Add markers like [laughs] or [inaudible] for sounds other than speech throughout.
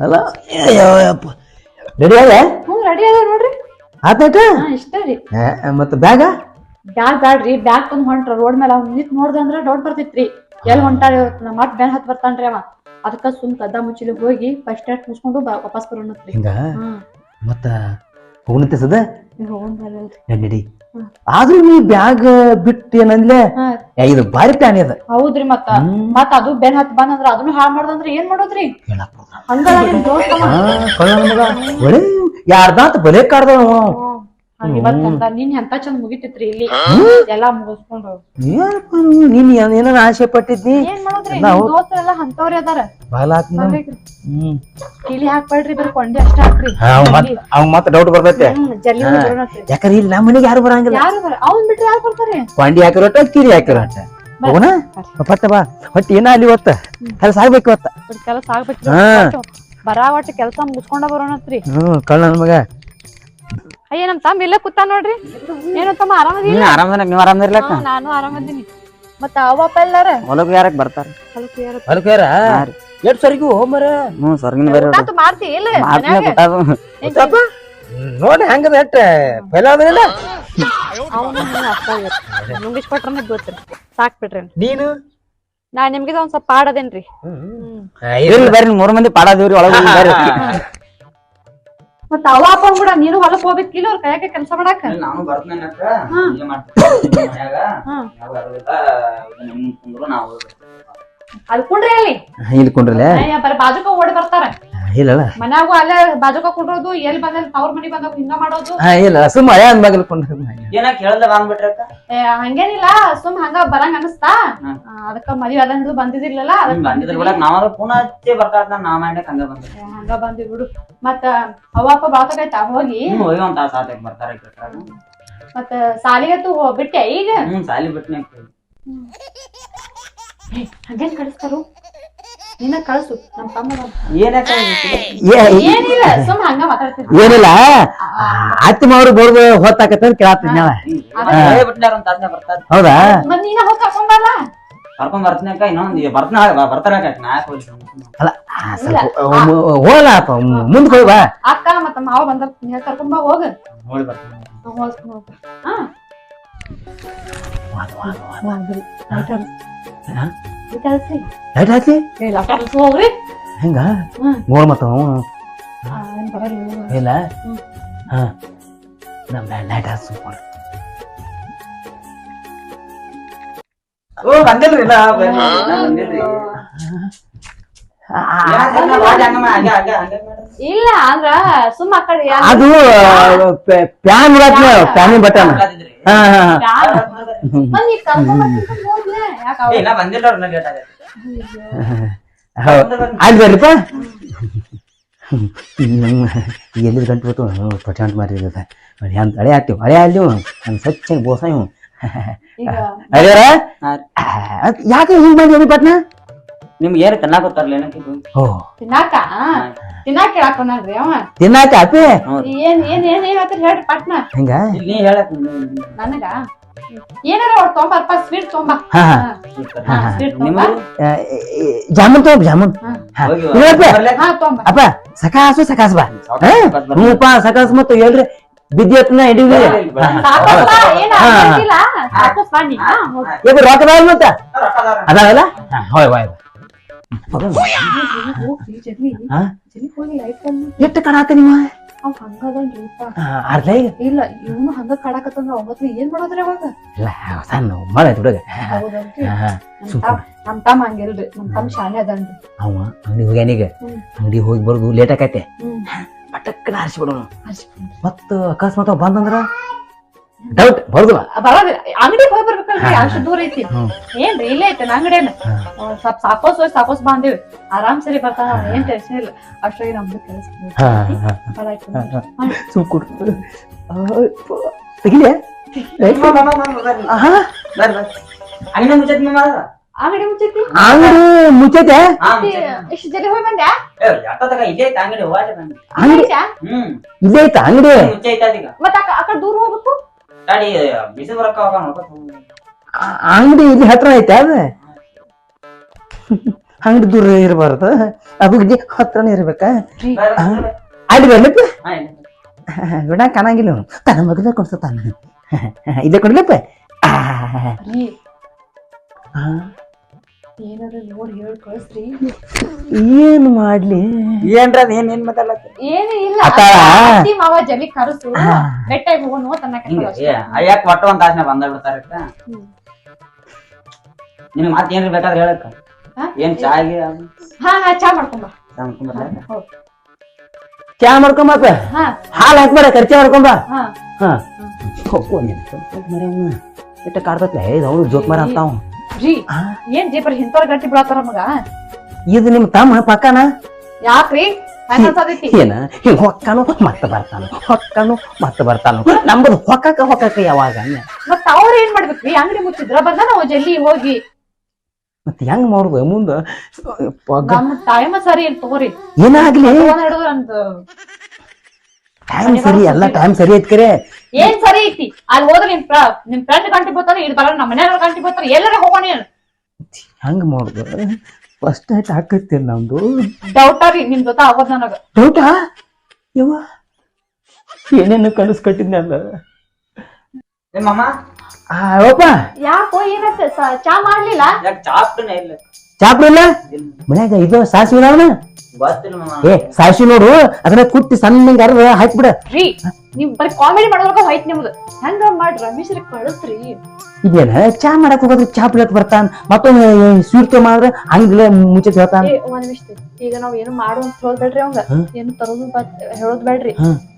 ಅಲ್ಲ? ಅಯ್ಯಪ್ಪ ರೆಡಿ ಅದ ಹ್ಞೂ ರೆಡಿ ಅದ ನೋಡ್ರಿ. ಆತಾಯ್ತ ಹಾ ಇಷ್ಟ ರೀ. ಮತ್ತೆ ಬ್ಯಾಗ? ಬ್ಯಾಗ್ ಬ್ಯಾಡ್ರಿ ಬ್ಯಾಗ್ ತಂದ್ ಹೊಂಟ್ರ. ರೋಡ್ ಮೇಲೆ ಅವ್ನ ನಿಂತ್ ನೋಡ್ದೆ ಅಂದ್ರ ಡೌಟ್ ಬರ್ತೈತ್ರಿ. ಎಲ್ ಹೊಂಟಾರಿ ನಮ್ಮ ಮತ್ ಬೆನ್ ಹತ್ ಬರ್ತಾನ್ರಿ ಅವ. ಅದಕ್ಕ ಸುಮ್ ಕದ್ದ ಮುಚ್ಚಿಲಿ ಹೋಗಿ ಫಸ್ಟ್ ಏಡ್ ಮುಗಿಸ್ಕೊಂಡು ವಾಪಸ್ ಬರೋಣತ್ರಿ ಹಿಂಗ? ಹ್ಮ್. ಮತ್ತ ಹೋಗ್ನಂತೆ ಸದ ಹೋಗೋಣ ಬರ್ರಿ ನಡಿ, ನಡಿ ಆದ್ರೂ ನೀ ಬ್ಯಾಗ್ ಬಿಟ್ಟು ಏನಂದ್ಲೆ? ಹಾ. ಏ, ಇದು ಬಾರಿ ಪ್ಲಾನ್ ಅದ ಹೌದ್ರಿ ಮತ್ತ. ಮತ್ತ ಅದು ಬೆನ್ ಹತ್ ಬಂದಂದ್ರ ಅದನ್ನು ಹಾಳ್ ಮಾಡ್ದಂದ್ರ ಏನ್ ಮಾಡೋದ್ರಿ? ಹಂಗಾರ. ಹಂಗಲ್ಲ ನಿಮ್ ದೋಸ್ತ ಅವ. ಆ, ಕಳ್ಳ ಮಗ. ಒಳ್ಳೆ ಯಾರ್ದಾತ ಬಲೆ ಕಾಡ್ದವ ಇವತ್ತಂತ ನಿನ್ ಎಂತ ಚಂದ ಮುಗಿತಿತ್ರಿ ಇಲ್ಲಿ? ಎಲ್ಲಾ ಮುಗಿಸ್ಕೊಂಡು ಏನಪ್ಪ ನೀವು? ನೀನ್ ಏನ್- ಏನಾರ ಆಸೆ ಪಟ್ಟಿದ್ನಿ ಏನ್ ಮಾಡೋದ್ರಿ? ಎಲ್ಲ ಎಲ್ಲಾ ದೋಸ್ತರೆಲ್ಲ ಅಂತವ್ರಿ ಅದಾರ. ಹ್ಮ್. ಹಾಕ್ಬೇಡ್ರಿ ಬರೀ ಕೊಂಡಿ ಅಷ್ಟ ಹಾಕ್ರಿ. ಅವ್ ಮತ್ ಅವ್ ಮತ್ತ ಡೌಟ್ ಬರ್ತೈತೆ. ಹ್ಮ್ ಜಲ್ದಿ ಹಾ. ಯಾಕಂದ್ರೆ ಇಲ್ಲಿ ನಮ್ಮ ಮನೆಗೆ ಯಾರು ಬರಂಗಿಲ್ಲ. ಯಾರು ಬರ ಅವ್ನ್ ಬಿಟ್ರೆ ಯಾರು ಬರ್ತಾರೆ? ಕ್ವಾಂಡಿ ಹಾಕಿರೋಟ ಕಿರಿ ಹಾಕಿರೋಟ ಹೋಗೋಣ? ಪಟ್ಟ ಬಾ. ಹೊಟ್ಟಿ ಏನ ಅಲ್ಲಿ ಒತ್ತ. ಕೆಲಸ ಇವತ್ತ ಕೆಲಸ ಆಗ್ಬೇಕ್ರಿ. ಹಾ. ಬರಾ ಒಟ್ಟು ಕೆಲಸ ಮುಗಿಸ್ಕೊಂಡ ಬರೋಣತ್ರಿ. ಹ್ಮ್ ಕಳ್ಳ ನನ್ ಮಗ. ಅಯ್ಯ ನಮ್ ತಮ್ಮ ಇಲ್ಲ ಕೂತ ನೋಡ್ರಿ. ಏನೋ ತಮ್ಮ ಆರಾಮದಿಲ್ಲ ನೀವ್ ನೀವು ಆರಾಮದಿರ್ಲಕ್ಕ ನಾನು ಆರಾಮದಿನಿ. ಮತ್ತ ಅವ ಅಪ್ಪ ಎಲ್ಲಾರ? ಹೊಲಕ್ ಯಾರಕ್ ಬರ್ತಾರ? ಸ್ವಲ್ಪ ಯಾರು- ಎಷ್ಟ್ ಸರಿಗೂ ಹೋಮರ? ಹ್ಮ್ ಸರ್ಗಿನ ಬೇರೆ ಅದು ಮಾಡ್ತಿ ಇಲ್ಲ ನೋಡಿ ಹೆಂಗದ ಎಟ್ಟ? ಫೈಲ್ ಆದ್ರಿಲ್ಲ ಅವ್ನು ನೀನು ಅಷ್ಟ ನುಂಗಿಸ್ಕೊಟ್ರನ್ನ ಗೊತ್ತಿರಿ ಸಾಕ್ ಬಿಡ್ರಿ ನೀನು? ನಾ ನಿಮ್ಗೆ ಒಂದ್ ಸ್ವಲ್ಪ ಪಾಡದೇನ್ರಿ ಹ್ಮ್ ಇರ್ಲಿ ಬರ್ರಿ ಮೂರ್ ಮಂದಿ ಪಾಡದೇವ್ರಿ ಒಳಗ ಬರ್ರಿ. ಮತ್ತ ಅವ ಅಪ್ಪ ಕೂಡ ನೀನು ಹೊಲಕ್ ಹೋಗ್ಬೇಕಿಲ್ಲ ಅವ್ರ ಕೈಯಾಗ ಕೆಲಸ ಮಾಡಾಕ. ನಾನು ಬರ್ತೇನೆ ಅಕ್ಕ. ಮಾಡ್ತೀನಿ ಮನ್ಯಾಗ. ಹಾ. ಯಾವ ಬರೋದಿಲ್ಲ ನಿಮ್ ಕುಂದ್ರು ನಾವು ಅದ್ ಕುಂಡ್ರಿ ಅಲ್ಲಿ. ಇಲ್ಲಿ ಕುಂಡ್ರಲ್ಲ? ಅಯ್ಯ, ಬರೀ ಬಾಜುಕ ಓಡಿ ಬರ್ತಾರ. ಇಲ್ಲಲ್ಲ. ಮನ್ಯಾಗೂ ಅಲ್ಲೇ ಬಾಜುಕ ಕುಂಡ್ರೋದು ಎಲ್ಲಿ ತವ್ರ ಮನಿ ಬಂದಾಗ ಹಿಂಗ ಮಾಡೋದು. ಹಾ ಇಲ್ಲ ಸುಮ್ಮ ಹಳೆ ಅಂದ್ಮಾಗಲ್ ಕುಂಡ್ರ ಏನ ಕೇಳಲ್ಲ ಬಂದ್ಬಿಟ್ರಿ ಏ, ಹಂಗೇನಿಲ್ಲ ಸುಮ್ ಹಂಗ ಬರಂಗ ಅನಸ್ತಾ. ಹ್ಮ್. ಅದಕ್ಕ ಮದ್ವಿ ಅದಂದು ಬಂದಿದಿರ್ಲಿಲ್ಲ ಅದಕ್ಕ ಬಂದಿದ್ರ ನಾವ್ ಪುನಃ ಹಚ್ಚಿ ಬರ್ತಾ ನಾ ಮಾಡ್ಯಾಕ ಹಂಗ ಏ, ಹಂಗ ಬಂದಿ ಬಿಡು. ಮತ್ತ ಅಪ್ಪ ಬಾತಕೈತ ಹೋಗಿ? ಹ್ಮ್ ಹೋಗಿ ಒಂದ್ ತಾಸ ಆತಕ್ ಬರ್ತಾರ ಮತ್ತ ಸಾಲಿಗತ್ತು ಹೋ- ಬಿಟ್ಟೆ ಈಗ? ಹ್ಮ್ ಸಾಲಿ ಬಿಟ್ನೆ. ಹಂಗೇನ್ ಕಳಿಸ್ತಾರು? ನಿನ್ನ ಕಳ್ಸು ನಮ್ಮ ತಮ್ಮ. ಏನಿಲ್ಲ ಸುಮ್ ಹಂಗ ಮಾತಾಡ್ತಿದ್ವಿ ಏನಿಲ್ಲ ಅತ್ತಿ ಮಾವ್ರು ಬರೋದು ಹೊತ್ತಾಕತ್ತ ಕೇಳತ್ತೀನಿ ತಾಸ ಹೌದಾ? ಮತ್ ನೀನ ಹೋಗಿ ಕರ್ಕೊಂಬಲ್ಲ ಕರ್ಕೊಂಡ್ ಬರ್ತೀನಿ ಅಕ್ಕ ಇನ್ನೊಂದ್ ಬರ್ತಾನ ಬರ್ತಾರ? ಅಲ್ಲ ಹೋಗಲ್ಲ ಮುಂದಕ್ಕೆ ಹೋಗಿ ಬಾ. ಅಕ್ಕ ಮತ್ತ ಮಾವ ಬಂದ ಕರ್ಕೊಂಬ ಹೋಗ. ನೋಡಿ ಬರ್ತೀನಿ. ಹಾ. ಲೈಟ್ ಹೆಂಗ. ನೋಡ್ ಮತ್ತ. ಇಲ್ಲ. ಹಾ. ನಮ್ಮ ಲೈಟ್ ಹಾಕಿ ಸುಮ್ಮನೆ ಓ ಬಂದಿಲ್ರಿ ಇಲ್ಲ ಬಂದಿಲ್ರಿ. ಇಲ್ಲ ಅಂದ್ರ ಸುಮ್ಮ ಕಡೆ ಅದು ಪ್ಯಾನ್ ಪ್ಯಾನಿ ಬಟನ್. ಹಾ ಹಾ ಇನ್ನ ಬಂದಿಲ್ಲ ಅವ್ರು, ಇನ್ನ ಆಗೈತೆ. ಬರ್ರಿಪ್ಪ. ಎಲ್ಲಿ ಗಂಟು ಬಂತು ಪಟಾಂಟ್ ಮಾಡಿದ ಅಂತ ಹಳೆ ಹಾಕ್ತೀವಿ ಹಳೆ ಅಲ್ಲಿ ನಾನು ಸ್ವಚ್ಛ ಬೋಸ ಇವು ಯಾಕೆ ಹಿಂಗ್ ಮಾಡಿ ಪಟ್ನ ನಿಮ್ಗೆ ಏನು ತಿನ್ನಾಕ ಗೊತ್ತಾರಲ್ಲ ತಿನ್ನಾಕ? ಬಂದಾನ್ರಿ ಅವ? ತಿನ್ನಾಕ ಅಪ್ಪಿ ಏನ್ ಏನ್ ಏನ್ ಏನ್ ಹೇಳ್ತೀರಿ ಹೇಳ್ರಿ ಪಟ್ನ. ಹಿಂಗ? ನೀ ಹೇಳಕ್ ನನಗ? ಏನಾರ ಅವ್ರು ತೊಂಬರ್ಪ ಸ್ವೀಟ್ ತೊಂಬ ಹಾ ಹಾ ಹಾ ಸ್ವೀಟ್ ತೊಂಬ ನಿಮ್ಗೆ ಆ, ಈ ಜಾಮೂನ್ ತಗೋ ಜಾಮೂನ್ ಹಾ. ಹೋಗಿ ಇಲ್ಲಪ್ಪ. ಬರ್ಲೆ? ಹಾ ತೊಂಬ ಅಪ್ಪ ಸಕಾಸು ಸಕಾಸ್ ಬಾ ಹಾ? ಹ್ಞೂಪ್ಪ ಸಕಾಸ್ ಮತ್ತು ಹೇಳ್ರಿ ಬಿದ್ದಿಯತ್ನ ಹಿಡಿವಿ ಸಾಕೋಸ್ಬಾ ಏನ್ ಆಗಿಲ್ಲ ಸಾಕೋಸ್ಬಾ ನೀ ಹಾ ಹೋಗ್. ಈಗ ರೊಕ್ಕ ಅದಾವ ಮತ್ತ. ಅದಾವಲ್ಲ ಹಾ ಹೋಯ್ ಹೋಯ್ ಹೋಗ್ರಿ ಜಲ್ದಿ ಹಾ ಜಲ್ದಿ ಹೋಗಿ ಲೈಟ್ ನಿಮ್ಮ ಅವ್ ಹಂಗದನ್ರಿಪ್ಪ ಅರ್ಧ ಈಗ? ಇಲ್ಲ ಇವನು ಹಂಗ ಕಾಡಕತ್ತಂದ್ರ ಏನ್ ಮಾಡೋದ್ರಿ ಅವಾಗ? ಇಲ್ಲ ಸಣ್ಣ ಮಳೆ ಹೌದಲ್ರಿ. ನಮ್. ತಮ್ಮ ತಮ್ಮ ಹಂಗಿಲ್ರಿ. ನಮ್ ತಮ್ಮ ಶಾಲೆ ಅದನ್ರಿ. ಅವ ಅಂಗಡಿ ಹೋಗ್ಯಾನೀಗ ಹ್ಮ್. ಅಂಗಡಿ ಹೋಗಿ ಬರೋದು ಲೇಟ್ ಆಕೈತೆ? ಪಟಕ್ಕನ. ಮತ್ತ ಅಕಸ್ಮಾತ್ ಅವ ಬಂದಂದ್ರ? ಡೌಟ್ ಬರೋದಿಲ್ಲ. ಬರೋದಿಲ್ಲ. ಅಂಗಡಿ ಹೋಗಿ ಬರ್ಬೇಕಲ್ರಿ ಅಷ್ಟು ದೂರ ಐತಿ. ಏನ್ರಿ ಇಲ್ಲೇ ಐತೆ ಅಂಗಡಿಯನ್ನ. ಸ್ವಲ್ಪ ಸಾಕೋಸ್ ಹೋಗಿ ಸಾಕೋಸ್ ಬಂದೇವಿ ಆರಾಮ್ ಸರಿ ಬರ್ತಾನ ಏನ್ ಟೆನ್ಷನ್ ಇಲ್ಲ. ಅಷ್ಟಾಗಿ ನಮ್ದು ಕೆಲಸ. ಸುಮ್ ತೆಗಿಲೆ. ಅಂಗಡಿ ಮುಚ್ಚೈತಿ? ಅಂಗಡಿ ಮುಚ್ಚೈತಿ ಅಂಗಡಿ. ಇಷ್ಟು ಜಲ್ದಿ ಹೋಗಿ ಬಂದ್ಯಾ? ಅಂಗಡಿ ಇಲ್ಲೇ ಐತ? ಅಂಗಡಿ? ಮುಚ್ಚೈತ ಮತ್ತ ಆ ಕ- ಆ ಕಡೆ ದೂರ ಹೋಗ್ಬೇಕು? ಗಾಡಿ ಬಿಸಿ ಅಂಗಡಿ ಇಲ್ಲಿ ಹತ್ರ ಐತೆ ಅದ? ಅಂಗಡಿ ದೂರ ಇರಬಾರ್ದು. ಅಭಿವೃದ್ಧಿ ಹತ್ರನೇ ಇರ್ಬೇಕ? ಅಲ್ಲಿ ಬರ್ಲಪ್ಪ. ಗುಣ ಕಾಣಂಗಿಲ್ಲ. ತನ್ನ ಮಗದ ಕೊಡ್ತಾನ [laughs] ಇದೇ ಕೊಡ್ಲಪ್ಪ? ಏನಾರ ನೋಡಿ ಹೇಳಿ ಕಳಿಸ್ರಿ ಏನ್ ಮಾಡ್ಲಿ? ಏನ್ರ ಏನ್ ಏನ್ ಏನು ಇಲ್ಲ. ಅತ್ತಿ ಮಾವ ಜಮಿ ಕರಸು. ಬೆಟ್ಟಾಗಿ ಹೋಗೋಣ ತನ್ನ ಹಿಂಗ ಏ ಅಯ್ಯಾಕ್ ಒಟ್ಟ ಒಂದ್ ತಾಸ್ನ್ಯಾಗ ಬಂದ ಏನ್ರ ಬೇಕಾದ್ರೆ ಹೇಳಕ್ಕ. ಹಾ? ಏನ್ ಚಾಗಿ ಹಾ ಹಾ ಚಾ ಮಾಡ್ಕೊಂಬ ಹೌದು. ಚಾ ಮಾಡ್ಕೊಂಬಪ್ಪ ಹಾ. ಹಾಲು ಹಾಕ್ಬೇಡ ಖರ್ಚೆ ಮಾಡ್ಕೊಂಬ ಹಾ. ಹಾ. ಹೋಗು ನೀನು. ಸ್ವಲ್ಪ ಮರೆ ಅವ್ನ ಇಟ್ಟ ಕಾಡ್ತತ್ಲೆ ಇದು ಅವನು ಜೋಕ್ ಮರ ಅಂತಾವ ರೀ? ಏನ್ ಜೀಪರ್ ಹಿಂತೋರ್ ಗಟ್ಟಿ ಬಿಡತ್ತಾರ ಮಗ ಇದು ನಿಮ್ಮ ತಮ್ಮ ಪಕ್ಕನ? ಯಾಕ್ರಿ? ಏನ? ಹಿಂಗ್ ಹೊಕ್ಕನು? ಮತ್ತೆ ಬರ್ತಾನು. ಹೊಕ್ಕನು? ಮತ್ತೆ ಬರ್ತಾನು. ನಮ್ದು ಹೊಕ್ಕಕ ಹೊಕ್ಕಕ ಯಾವಾಗ? ಮತ್ತ ಅವ್ರ ಏನ್ ಮಾಡ್ಬೇಕ್ರಿ? ಅಂಗಡಿ ಮುಚ್ಚಿದ್ರ ಬಂದ ನಾವು ಜಲ್ಲಿ ಹೋಗಿ. ಮತ್ತೆ ಹೆಂಗ್ ಮಾಡುದು ಮುಂದ? ಟೈಮ್ ಸರಿ ಇಲ್ ತಗೋರಿ. ಏನಾಗ್ಲಿ? ಟೈಮ್ ಸರಿ ಎಲ್ಲಾ ಟೈಮ್ ಸರಿ ಐತ್ ಕರೆ. ಏನ್ ಸರಿ ಐತಿ? ಅಲ್ಲಿ ಹೋದ್ರೆ ನಿಮ್ ಫ್ರ- ನಿಮ್ ಫ್ರೆಂಡ್ ಗಂಟೆ ಬರ್ತಾರ ಇಲ್ಲಿ ಬರೋ ನಮ್ಮ ಮನೆಯವ್ರ ಗಂಟೆ ಬರ್ತಾರ ಎಲ್ಲರ ಹೋಗೋಣ ಹಂಗ ಹೆಂಗ್ ಮಾಡುದು? ಫಸ್ಟ್ ಐಟ್ ಹಾಕತ್ತೆ ನಮ್ದು? ಡೌಟ ರೀ ನಿಮ್ ಜೊತೆ ಆಗೋದ್ ನನಗ. ಡೌಟಾ ಯವ್ವ ಏನೇನು ಕನಸು ಕಟ್ಟಿದ್ನಲ್ಲ ಏ ಮಾಮ. ಆ, ಅವಪ್ಪ ಯಾಕೋ ಏನತ್ತ ಚಾ ಮಾಡ್ಲಿಲ್ಲ? ಯಾಕೆ ಚಾಪ್ಟನೇ ಇಲ್ಲ? ಚಾಪ್ರಿ ಇಲ್ಲ. ಮನ್ಯಾಗ ಇದು ಸಾಸಿವೆ ಇದಾವನ ಗೊತ್ತಿಲ್ಲ ಮಾಮ. ಏ ಸಾಸಿ ನೋಡು ಅದನ್ನ ಕುಟ್ಟಿ ಸಣ್ಣ ಅರ್ಧ ಹಾಕ್ಬಿಡ. ರೀ. ನೀವ್ ಬರೀ ಕಾಮಿಡಿ ಮಾಡೋದ್ರಾಗ ಹೋಯ್ತು ನಿಮ್ದು. ಹೆಂಗ ಮಾಡ್ರಿ? ರಮೇಶ್ರಿಗೆ ಕಳಿಸ್ರಿ. ಇದೇನ? ಚಾ ಮಾಡಕ್ ಹೋಗೋದ್ರೆ ಚಾ ಪ್ಲೇಟ್ ಬರ್ತಾನ. ಮತ್ತೊಂದು ಸ್ವೀಟ್ ಮಾಡಿದ್ರೆ ಹಂಗಿಲ್ಲ ಮುಂಚೆ ಹೇಳ್ತಾನ ಒಂದ್ ನಿಮಿಷ ಈಗ ನಾವ್ ಏನು ಮಾಡು ಅಂತ ಹೇಳೋದ್ ಅವಂಗ. ಏನು ತರೋದು ಹೇಳೋದ್ ಬೇಡ್ರಿ.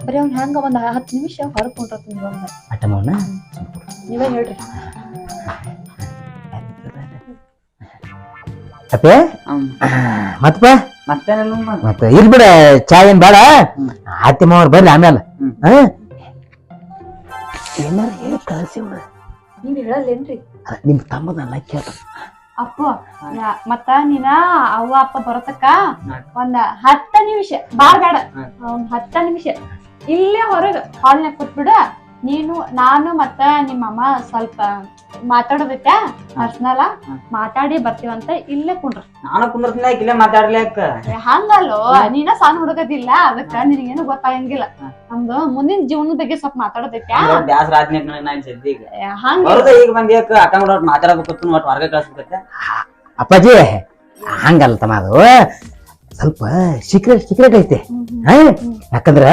ಬರೀ ಅವ್ನ್ ಹೆಂಗ ಒಂದ್ ಹತ್ತು ನಿಮಿಷ ಹೊರಗ್ ಅವಂಗ ನೀವೇ ಹೇಳ್ರಿ. ಅಪ್ಪೆ ಹ್ಮ್. ಮತ್ತಪ್ಪ? ಮತ್ತೆ ಮತ್ತ ಇರ್ಬಿಡ ಚಾ ಏನ್ ಬೇಡ. ಅತ್ತೆ ಮಾವ್ರ ಬರ್ಲಿ ಆಮೇಲೆ? ಏನಾರ ಹೇಳಿ ನೀನು ಅವ್ರ. ನೀವ್ ಹೇಳಲ್ಲೇನ್ರಿ? ನಿಮ್ ತಮ್ಮದಲ್ಲ ಕೇಳ ಅಪ್ಪ ಯಾ- ಮತ್ತ ನೀನ ಅವ್ವ ಅಪ್ಪ ಬರತಕ್ಕ? ಒಂದ ಹತ್ತ ನಿಮಿಷ ಬಾಳ್ ಬೇಡ. ಒಂದ್ ಹತ್ತ ನಿಮಿಷ. ಇಲ್ಲೇ ಹೊರಗ ಹಾಲ್ನ್ಯಾಗ ಕೂತ್ಬಿಡ. ನೀನು ನಾನು ಮತ್ತ ನಿಮ್ಮ ಅಮ್ಮ ಸ್ವಲ್ಪ ಮಾತಾಡೋದೈತೆ ಪರ್ಸನಲ್ ಮಾತಾಡಿ ಬರ್ತೀವಂತ ಇಲ್ಲೇ ಕುಂಡ್ರ ನಾನು ಕುಂದ್ರತೀನಿ ಇಲ್ಲೇ ಮಾತಾಡ್ಲಿಕ್ಕ ಹಂಗಲ್ಲೋ ನೀನ ಸಣ್ಣ ಹುಡುಗದಿಲ್ಲ ಅದಕ್ಕ ನಿನಗೇನು ಗೊತ್ತಾಗಂಗಿಲ್ಲ. ನಮ್ದು ಮುಂದಿನ ಜೀವನದ ಬಗ್ಗೆ ಸ್ವಲ್ಪ ಮಾತಾಡೋದೈತೆ ಬ್ಯಾಸರ ಆದ್ಮೇಲೆ ನನಗೆ ನಾನು ಸದ್ಯಗ ಹಂಗ. ಬರೋದ ಈಗ ಬಂದಿ ಅಕ್ಕ ಅಕ್ಕ ಮಾತಾಡಬೇಕು ಒಟ್ಟು ಹೊರಗೆ ಕಳ್ಸ್ಬೇಕತ್ತೆ ಅಪ್ಪಾಜಿ ಹಂಗಲ್ಲ ತಮ್ಮ ಅದು. ಸ್ವಲ್ಪ ಸೀಕ್ರೆಟ್ ಸೀಕ್ರೆಟ್ ಐತೆ? ಯಾಕಂದ್ರ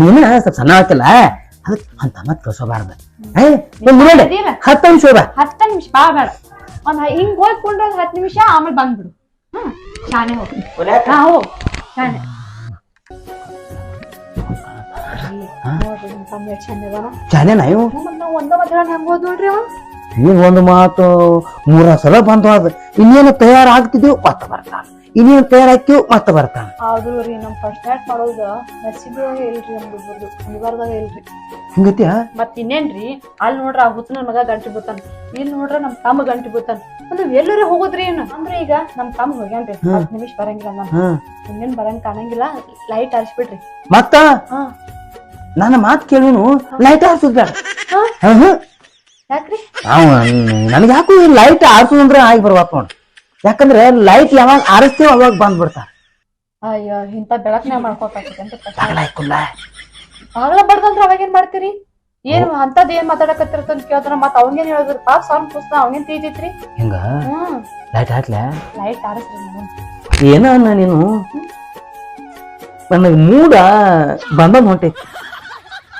ನೀನ ಸ್ವಲ್ಪ ಸಣ್ಣ ಆಯ್ತಲ್ಲ? ಅದಕ್ಕೆ ಅಂತ ಮತ್ತೆ ಕಳ್ಸೋಬಾರ್ದು. ಹತ್ತು ನಿಮಿಷ ಹೋಗ ಹತ್ತ ನಿಮಿಷ ಬಾ ಬೇಡ. ಒಂದ್ ಹ- ಹಿಂಗ್ ಹೋಗಿ ಕುಂಡ್ರ ಹತ್ತು ನಿಮಿಷ ಆಮೇಲೆ ಬಂದ್ಬಿಡು. ಹ್ಮ್. ಶಾನೆ ಹೋಗಿ? ಹಾ ಹೋಗ್. ಶಾನೆ ಚಾನೆ ನಾವು ಒಂದ ಹೆಂಗ್ ಅವ ಈಗ ಒಂದು ಮಾತು ಮೂರ ಸಲ ಬಂದು ಅದ. ಇನ್ನೇನು ತಯಾರಾಗ್ತಿದ್ದೀವಿ? ಮತ್ತೆ ಬರ್ತಾನ. ಇನ್ನೇನು ತಯಾರಾಗ್ತೀವಿ ಮತ್ತೆ ಬರ್ತಾನ ಆದ್ರೂ ರೀ ನಮ್ ಫಸ್ಟ್ ಮಾಡೋದು ಇಲ್ರಿ ನಮ್ದು ಇಲ್ರಿ ಹಿಂಗತ್ಯಾ? ಮತ್ ಇನ್ನೇನ್ರಿ ಅಲ್ಲಿ ನೋಡ್ರ ಆ ಹುತ್ತ ಮಗ ಗಂಟಿ ಬೀಳ್ತಾನ ಇಲ್ಲಿ ನೋಡ್ರ ನಮ್ ತಮ್ಮ ಗಂಟಿ ಬೀಳ್ತಾನ ಅಂದ್ರೆ ಎಲ್ಲರೂ ಹೋಗೋದ್ರಿ ಏನು? ಅಂದ್ರೆ ಈಗ ನಮ್ ತಮ್ಮ ಹೋಗ್ಯಾನ್ರಿ ಹತ್ತು ನಿಮಿಷ ಬರಂಗಿಲ್ಲ ನಾನು ಹ್ಮ್ ಇನ್ನೇನ್ ಬರಂಗ್ ಕಾಣಂಗಿಲ್ಲ ಲೈಟ್ ಹರಿಸ್ಬಿಡ್ರಿ ಮತ್ತ? ಹಾ. ನನ್ನ ಮಾತು ಕೇಳುನು ಲೈಟ್ ಆರ್ಸೋದ್ ಯಾಕ್ರಿ? ಅವ ನನಗೆ ಯಾಕೋ ಲೈಟ್ ಆರ್ಸೋದು ಅಂದ್ರೆ ಆಗಿ ಬರ್ವಾತ್ ನೋಡ್. ಯಾಕಂದ್ರೆ ಲೈಟ್ ಯಾವಾಗ ಆರಿಸ್ತೀವಿ ಅವಾಗ ಬಂದ್ಬಿಡ್ತಾರ. ಅಯ್ಯೋ ಇಂತ ಬೆಳಕನ್ಯಾಗ ಮಾಡ್ಕೋತಾಕೈತಿ ಅಂತ ಆಗಲ ಬಡ್ದಂದ್ರ ಅವಾಗ ಏನ್ ಮಾಡ್ತೀರಿ? ಏನ್ ಅಂತದ್ ಏನ್ ಮಾತಾಡಕತ್ತಿರ್ತಂತ ಕೇಳ್ತಾರ ಮತ್ ಅವಂಗೇನ್ ಹೇಳಿದ್ರು ಪಾಪ ಸಣ್ಣ ಪುಸ್ತ ಅವಂಗೇನ್ ತೀಜಿತ್ರಿ? ಹಿಂಗ? ಲೈಟ್ ಹಾಕ್ಲ? ಲೈಟ್ ಆರಿಸ್ರಿ ನೀವು. ಏನ ಅನ್ನ ನೀನು? ನನಗೆ ಮೂಡ ಬಂದ ಹೊಂಟೈತಿ.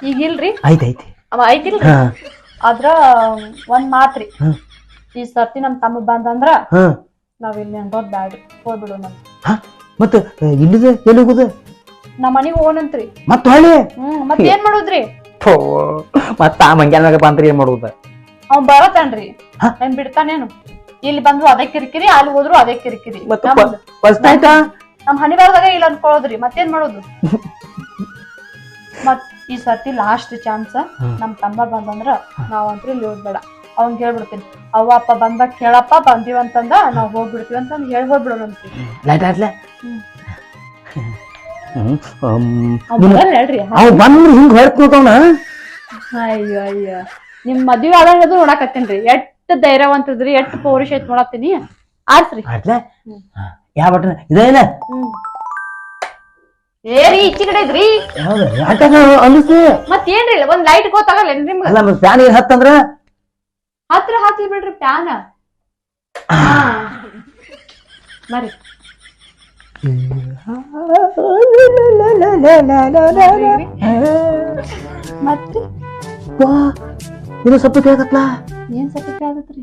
ಈಗ ಇಲ್ರಿ? ಐತೈತಿ ಅವ ಐತಿಲ್ರಿ ಹಾ. ಆದ್ರ ಒಂದ್ ಮಾತ್ರಿ. ಈ ಸರ್ತಿ ನಮ್ ತಮ್ಮ ಬಂದಂದ್ರ ನಾವ್ ಇಲ್ಲಿ ಅಂಗೋದ್ ಬ್ಯಾಡ್ರಿ ಹೋಗ್ಬಿಡು ನಮ್ ಮತ್ತ ಇಲ್ಲಿದೆ? ಎಲ್ಲಿ ಹೋಗುದ? ನಮ್ ಮನಿಗ್ ಹೋಗೋಣಂತ್ರಿ. ಮತ್ತ ಹೊಳ್ಳಿ? ಹ್ಮ್ ಮತ್ ಏನ್ ಮಾಡೋದ್ರಿ? ಥೋ ಮತ್ತ ಆ ಮಂಗ್ಯಾನಾಗ ಬಂದ್ರೆ ಏನ್ ಮಾಡುದ? ಅವ್ ಬರತಾನ್ರಿ. ಹ? ಏನ್ ಬಿಡ್ತಾನೇನು? ಇಲ್ಲಿ ಬಂದ್ರು ಅದೇ ಕಿರಿಕಿರಿ ಅಲ್ಲಿ ಹೋದ್ರು ಅದೇ ಕಿರಿಕಿರಿ. ಮತ್ತ ನಮ್ದ್- ಫಸ್ಟ್ ಆಯ್ತಾ? ನಮ್ ಹನಿವಾರದಾಗ ಇಲ್ಲ ಅನ್ಕೊಳ್ಳೋದ್ರಿ. ಮತ್ತೇನ್ ಮಾಡೋದು? [laughs] ಮತ್ ಈ ಸರ್ತಿ ಲಾಸ್ಟ್ ಚಾನ್ಸ್ ಹ್ಮ್. ನಮ್ ತಮ್ಮ ಬಂದಂದ್ರ ನಾವಂತ್ರು ಇಲ್ಲಿ ಹೋಗ್ಬೇಡ. ಅವ್ನ್ ಹೇಳ್ಬಿಡ್ತೀನಿ ಅವ್ವ ಅಪ್ಪ ಬಂದಾಗ ಕೇಳಪ್ಪ ಬಂದೀವಂತಂದ ನಾವ್ ಹೋಗ್ಬಿಡ್ತೀವಿ ಅಂತಂದ್ ಹೇಳಿ ಹೋಗ್ಬಿಡೋಣ ಲೈಟ್ ಹೇಳ್ರಿ ಅವ್ ಬಂದ್ರೆ ಹಿಂಗ್ ಹೊರತ್ ನೋತವನ ಅಯ್ಯೋ ಅಯ್ಯೋ. ನಿಮ್ ಮದ್ವಿ ಆದಾಗ ಅದು ನೋಡಾಕತ್ತೀನ್ರಿ ಎಷ್ಟ್ ಧೈರ್ಯವಂತದ್ರಿ ಎಷ್ಟ್ ಪೌರುಷ ಐತ್ ನೋಡತ್ತೀನಿ ಆರ್ಸ್ರಿ. ಹ್ಮ್. ಯಾವ ಬಟನ್? ಇದೇನ ಏರಿ ಈಚೆ ಕಡೆ ಇದ್ರಿ? ಯಾವ್ದು? ಯಾಕ ಅನಿಸ್ತು ಮತ್ ಏನ್ರಿ ಒಂದ್ ಲೈಟ್ ಗೊತ್ತಾಗಲ್ಲ ನಿಮ್ಗ? ಅಲ್ಲ ಫ್ಯಾನ್ ಏನ್ ಹತ್ತಂದ್ರ? ಹತ್ರ ಹಾಕಿ ಬಿಡ್ರಿ ಪ್ಯಾನ್. ಬರ್ರಿ ಮತ್ತೆ? ವಾ ಇದು ಕೇಳಕತ್ಲ ಏನ್ ಸತ್ಯ ಆಗತ್ರಿ?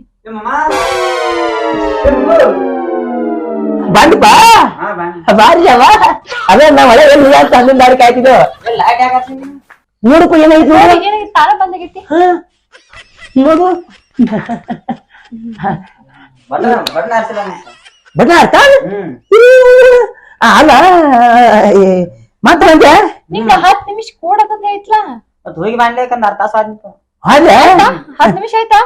ಬಂದ್ ಬಾ. ಬಾರಿ ಅವ. ಅದೇ ನಾ ಅಂತ ಅಲ್ಲಿಂದ ಕಾಯ್ತಿದ್ದೋ. ಏನಾಯ್ತು? ಬಂದಾಗೈತಿ. ನೋಡು. ಬಟ್ನ ಬಟ್ನ ಹಾಕ್ಸಿಲ್ಲ ನೀ. ಬಟ್ ಅರ್ಥ ಹ್ಮ್ ಅಲ್ಲ ಮಾತಾಡಂತೆ ನಿಂಗ ಹತ್ ನಿಮಿಷ ಕೂಡಕಂತ ಐತ್ಲ ಅದು ಹೋಗಿ ಮಾಡ್ಲಿಕ್ಕಂದ ಅರ್ಥ ಸಾಧ್ಯ ಆದ್ನಿತ್ತು ಅಲ್ಲ ಹತ್ ನಿಮಿಷ ಆಯ್ತಾ